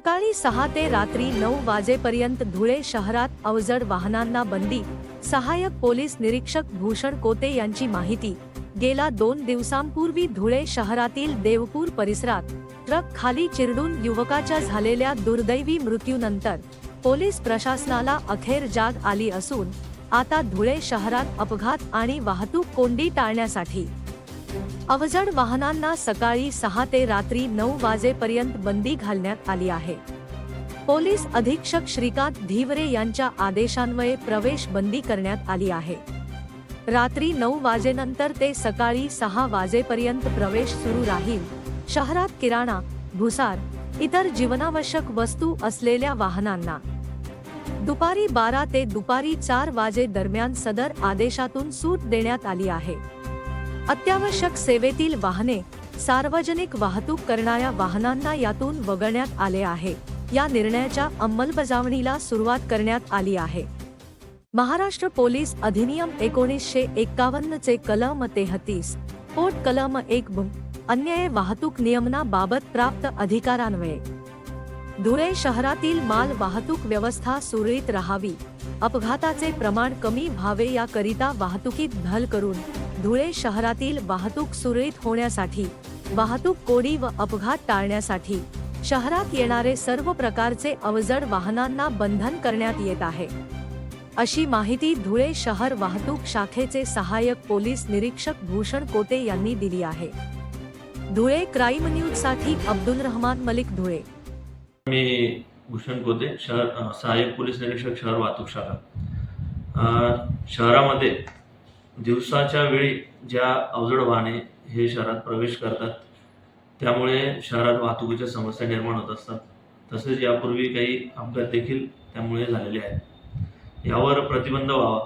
सकाळी सहा ते रात्री नऊ वाजेपर्यंत धुळे शहरात अवजड वाहनांना बंदी सहाय्यक पोलीस निरीक्षक भूषण कोते यांची माहिती. गेला दोन दिवसांपूर्वी धुळे शहरातील देवपूर परिसरात ट्रक खाली चिरडून युवकाच्या झालेल्या दुर्दैवी मृत्यूनंतर पोलीस प्रशासनाला अखेर जाग आली असून आता धुळे शहरात अपघात आणि वाहतूक कोंडी टाळण्यासाठी अवजड वाहनांना सकाळी सहा ते रात्री नऊ वाजेपर्यंत बंदी घालण्यात आली आहे. पोलीस अधीक्षक श्रीकांत धीवरे यांच्या आदेशान्वये प्रवेश बंदी करण्यात आली आहे. रात्री नऊ वाजेनंतर ते सकाळी सहा वाजेपर्यंत प्रवेश सुरू राहील. शहरात किराणा भुसार इतर जीवनावश्यक वस्तू असलेल्या वाहनांना. दुपारी बारा ते दुपारी चार वाजे दरम्यान सदर आदेशातून सूट देण्यात आली आहे. अत्यावश्यक सेवेतील वाहने सार्वजनिक वाहतूक करणाऱ्या वाहनांना यातून वगळण्यात आले आहे. या निर्णयाच्या अंमलबजावणीला सुरुवात करण्यात आली आहे. महाराष्ट्र पोलीस अधिनियम एकोणीसशे एक्कावन्न चे कलम तेहतीस पोट कलम एक अन्याय वाहतूक नियमनाबाबत प्राप्त अधिकारान्वये. धुळे शहरातील माल वाहतूक व्यवस्था सुरळीत राहावी अपघाताचे प्रमाण कमी व्हावे याकरिता वाहतुकीत भल करून धुळे शहरातील वाहतूक सुरळीत होण्यासाठी वाहतूक कोडी व अपघात टाळण्यासाठी शहरात येणारे सर्व प्रकारचे अवजड वाहनांना बंधन करण्यात येत आहे. अशी माहिती धुळे शहर वाहतूक शाखेचे सहाय्यक पोलीस निरीक्षक भूषण कोते यांनी दिली आहे. धुळे क्राईम न्यूजसाठी अब्दुल रहमान मलिक धुळे. मी भूषण कोते शहर सहाय्यक पोलीस निरीक्षक शहर वाहतूक शाखा. शहरामध्ये दिवसाच्या वेळी ज्या अवजड वाहने हे शहरात प्रवेश करतात त्यामुळे शहरात वाहतुकीच्या समस्या निर्माण होत असतात. तसेच यापूर्वी काही अपघात देखील त्यामुळे झालेले आहेत. यावर प्रतिबंध व्हावा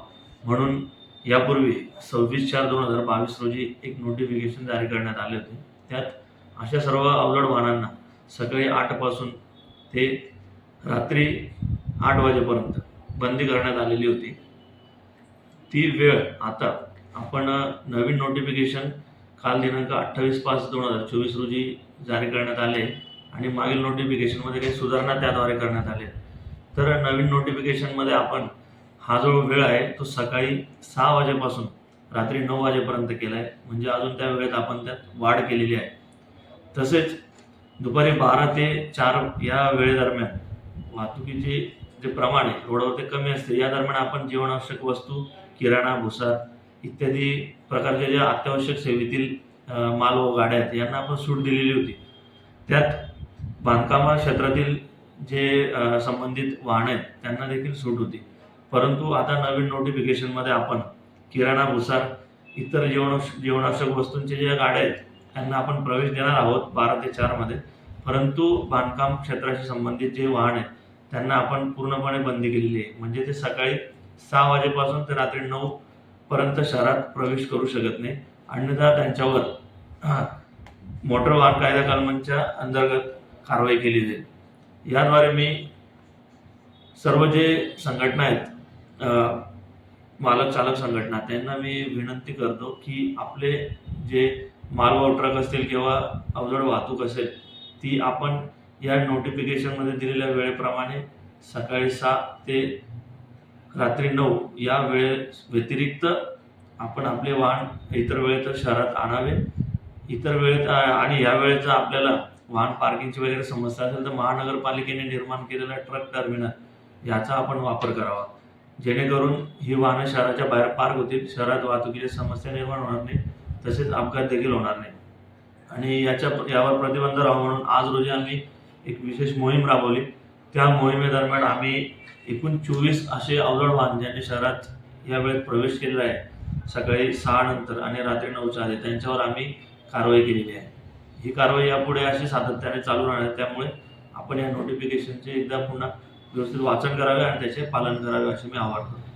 म्हणून यापूर्वी सव्वीस चार दोन हजार बावीस रोजी एक नोटिफिकेशन जारी करण्यात आले होते. त्यात अशा सर्व अवजड वाहनांना सकाळी आठपासून ते रात्री आठ वाजेपर्यंत बंदी करण्यात आलेली होती. ती वेळ आता आपण नवीन नोटिफिकेशन काल दिनांक अठ्ठावीस पाच दोन हजार चोवीस रोजी जारी करण्यात आले आणि मागील नोटिफिकेशनमध्ये काही सुधारणा त्याद्वारे करण्यात आले तर नवीन नोटिफिकेशनमध्ये आपण हा जो वेळ आहे तो सकाळी सहा वाजेपासून रात्री नऊ वाजेपर्यंत केला आहे म्हणजे अजून त्या वेळेत आपण त्यात वाढ केलेली आहे. तसेच दुपारी बारा ते चार या वेळेदरम्यान वाहतुकीची जे प्रमाण आहे थोडं ते कमी असते. या दरम्यान आपण जीवनावश्यक वस्तू किराणा भुसार इत्यादी प्रकारच्या ज्या अत्यावश्यक सेवेतील माल व गाड्या आहेत यांना आपण सूट दिलेली होती. त्यात बांधकाम क्षेत्रातील जे संबंधित वाहन आहेत त्यांना देखील सूट होती. परंतु आता नवीन नोटिफिकेशनमध्ये आपण किराणा भुसार इतर जीवन जीवनावश्यक वस्तूंचे ज्या गाड्या आहेत त्यांना आपण प्रवेश देणार आहोत बारा ते चारमध्ये. परंतु बांधकाम क्षेत्राशी संबंधित जे वाहन आहेत त्यांना आपण पूर्णपणे बंदी केलेली आहे. म्हणजे ते सकाळी सहा वाजेपासून ते रात्री नऊ पर्यंत शहरात प्रवेश करू शकत नाही. अन्यथा त्यांच्यावर मोटर वाहन कायदा कलमांच्या अंतर्गत कारवाई केली जाईल. याद्वारे मी सर्व जे संघटना आहेत मालक चालक संघटना त्यांना मी विनंती करतो की आपले जे मालवाहू ट्रक असतील किंवा अवजड वाहतूक असेल ती आपण या नोटिफिकेशनमध्ये दिलेल्या वेळेप्रमाणे सकाळी सहा ते रात्री नऊ या वेळे व्यतिरिक्त आपण आपले वाहन इतर वेळेत शहरात आणावे. इतर वेळेत आ- आणि या वेळेचं आपल्याला वाहन पार्किंगची वगैरे समस्या असेल तर महानगरपालिकेने निर्माण केलेला ट्रक टर्मिनल याचा आपण वापर करावा. जेणेकरून ही वाहनं शहराच्या बाहेर पार्क होतील शहरात वाहतुकीच्या समस्या निर्माण होणार नाही तसेच अपघात देखील होणार नाही. आणि याच्या यावर प्रतिबंध राहावा म्हणून आज रोजी आम्ही एक विशेष मोहीम राबवली. त्या मोहिमेदरम्यान आम्ही एकूण चोवीस असे अवजड वाहन ज्यांनी शहरात या वेळेत प्रवेश केलेला आहे सकाळी सहा नंतर आणि रात्री नऊच्या आधी त्यांच्यावर आम्ही कारवाई केलेली आहे. ही कारवाई यापुढे अशी सातत्याने चालू राहणार आहे. त्यामुळे आपण या नोटिफिकेशनचे एकदा पुन्हा व्यवस्थित वाचन करावे आणि त्याचे पालन करावे असे मी आवाहन करतो.